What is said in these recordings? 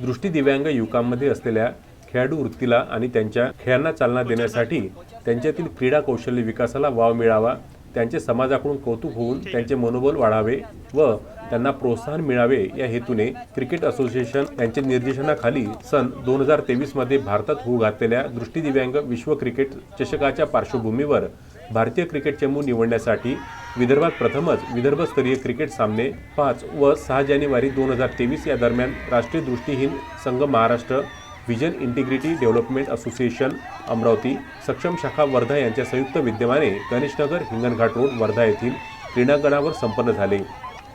दृष्टी दिव्यांग युवकांमध्ये असलेल्या खेळाडू वृत्तीला आणि त्यांच्या खेळांना चालना देण्यासाठी त्यांच्यातील क्रीडा कौशल्य विकासाला वाव मिळावा त्यांचे समाजाकडून कौतुक होऊन त्यांचे मनोबल वाढावे व त्यांना प्रोत्साहन मिळावे या हेतूने क्रिकेट असोसिएशन यांच्या निर्देशनाखाली सन दोन हजार तेवीसमध्ये भारतात होऊ घातलेल्या दृष्टी दिव्यांग विश्व क्रिकेट चषकाच्या पार्श्वभूमीवर भारतीय क्रिकेट चमू निवडण्यासाठी विदर्भात प्रथमच विदर्भस्तरीय क्रिकेट सामने पाच व सहा जानेवारी दोन हजार तेवीस या दरम्यान राष्ट्रीय दृष्टीहीन संघ Maharashtra vision integrity development association Amravati सक्षम शाखा वर्धा यांच्या संयुक्त विद्यमाने गणेशनगर हिंगणघाट रोड वर्धा येथील क्रीडांगणावर संपन्न झाले.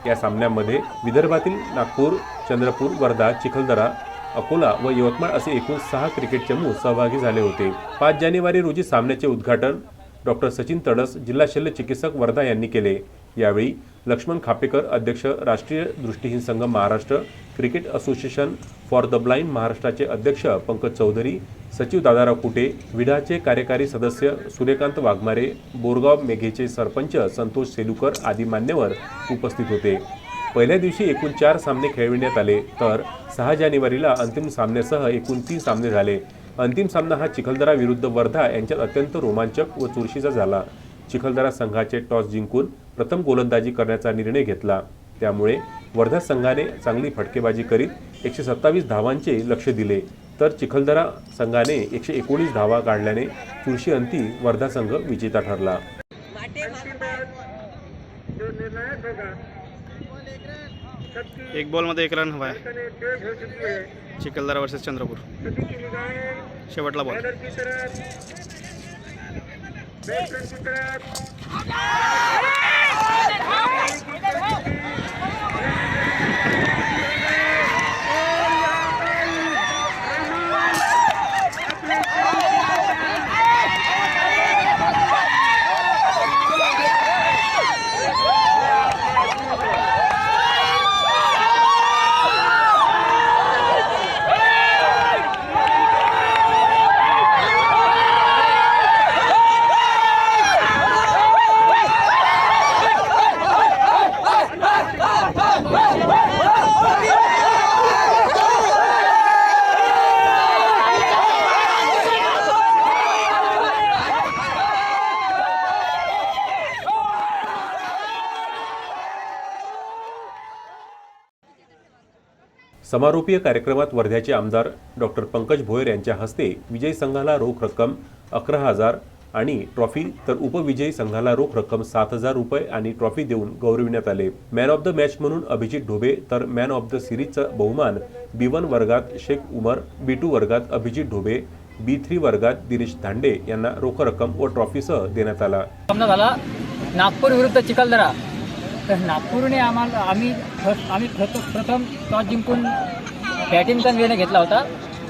या सामन्यामध्ये विदर्भातील नागपूर चंद्रपूर वर्धा चिखलदरा अकोला व यवतमाळ असे एकूण सहा क्रिकेट चमू सहभागी झाले होते. पाच जानेवारी रोजी सामन्याचे उद्घाटन डॉक्टर सचिन तडस जिल्हा शल्य चिकित्सक वर्धा यांनी केले. यावेळी लक्ष्मण खापेकर अध्यक्ष राष्ट्रीय दृष्टीहीन संघ Maharashtra cricket association for the blind महाराष्ट्राचे अध्यक्ष पंकज चौधरी सचिव दादाराव कुटे विडाचे कार्यकारी सदस्य सूर्यकांत वाघमारे बोरगाव मेघेचे सरपंच संतोष सेलुकर आदी मान्यवर उपस्थित होते. पहिल्या दिवशी एकूण चार सामने खेळविण्यात आले तर सहा जानेवारीला अंतिम सामन्यासह एकूण तीन सामने झाले. अंतिम सामना हा चिखलदरा विरुद्ध वर्धा यांच्यात अत्यंत रोमांचक व चुरशीचा झाला. चिखलदरा संघाचे टॉस जिंकून प्रथम गोलंदाजी करण्याचा निर्णय घेतला. त्यामुळे वर्धा संघाने चांगली फटकेबाजी करीत एकशे सत्तावीस धावांचे लक्ष दिले. तर चिखलदरा संघाने एकशे एकोणीस धावा काढल्याने चुरशी अंती वर्धा संघ विजेता ठरला. एक बॉलमध्ये एक रन हवा आहे. चिखलदरा वर्सेस चंद्रपूर. शेवटला बॉल समारोपीय कार्यक्रमात वर्ध्याचे आमदार डॉक्टर पंकज भोयर यांच्या हस्ते विजयी संघाला रोख रक्कम अकरा हजार आणि ट्रॉफी तर उपविजयी संघाला रोख रक्कम सात हजार रुपये आणि ट्रॉफी देऊन गौरविण्यात आले. मॅन ऑफ द मॅच म्हणून अभिजित ढोबे तर मॅन ऑफ द सिरीजचा बहुमान बी वन वर्गात शेख उमर बी टू वर्गात अभिजित ढोबे बी थ्री वर्गात दिनेश धांडे यांना रोख रक्कम व ट्रॉफीसह देण्यात आला. नागपूर विरुद्ध चिखलदरा. तर नागपूरने आम्हाला आम्ही फ- आम्ही प्रथ- प्रथम टॉस जिंकून बॅटिंगचा निर्णय घेतला होता.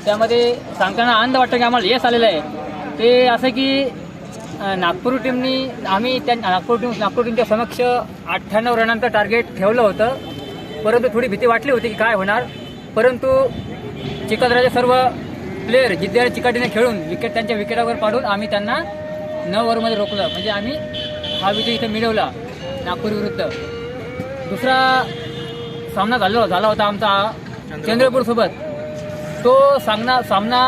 त्यामध्ये सांगताना आनंद वाटतो की आम्हाला यश आलेलं आहे. ते असं की नागपूर टीमनी आम्ही त्या नागपूर टीम नागपूर टीमच्या समक्ष अठ्ठ्याण्णव रनांचं टार्गेट ठेवलं होतं. परंतु थोडी भीती वाटली होती की काय होणार. परंतु चिखलदराचे सर्व प्लेयर जिद्दीने चिकाटीने खेळून विकेट त्यांच्या विकेटावर पाडून आम्ही त्यांना नऊ ओव्हरमध्ये रोखलं. म्हणजे आम्ही हा विजय इथे मिळवला. नागपूर विरुद्ध. दुसरा सामना झाला झाला होता आमचा चंद्रपूरसोबत तो सामना सामना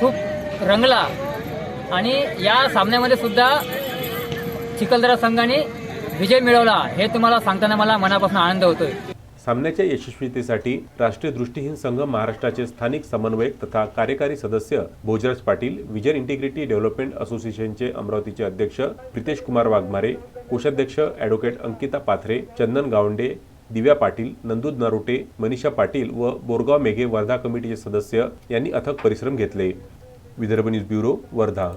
खूप रंगला आणि या सामन्यामध्ये सुद्धा चिखलदरा संघाने विजय मिळवला हे तुम्हाला सांगताना मला मनापासून आनंद होतोय. सामन्याच्या यशस्वीतेसाठी राष्ट्रीय दृष्टीहीन संघ महाराष्ट्राचे स्थानिक समन्वयक तथा कार्यकारी सदस्य Bhojraj Patil vision integrity development असोसिएशनचे अमरावतीचे अध्यक्ष प्रितेश कुमार वाघमारे कोषाध्यक्ष ॲडव्होकेट अंकिता पाथरे चंदन गावंडे दिव्या पाटील नंदू नरोटे मनीषा पाटील व बोरगाव मेघे वर्धा कमिटीचे सदस्य यांनी अथक परिश्रम घेतले. Vidarbha news bureau Wardha.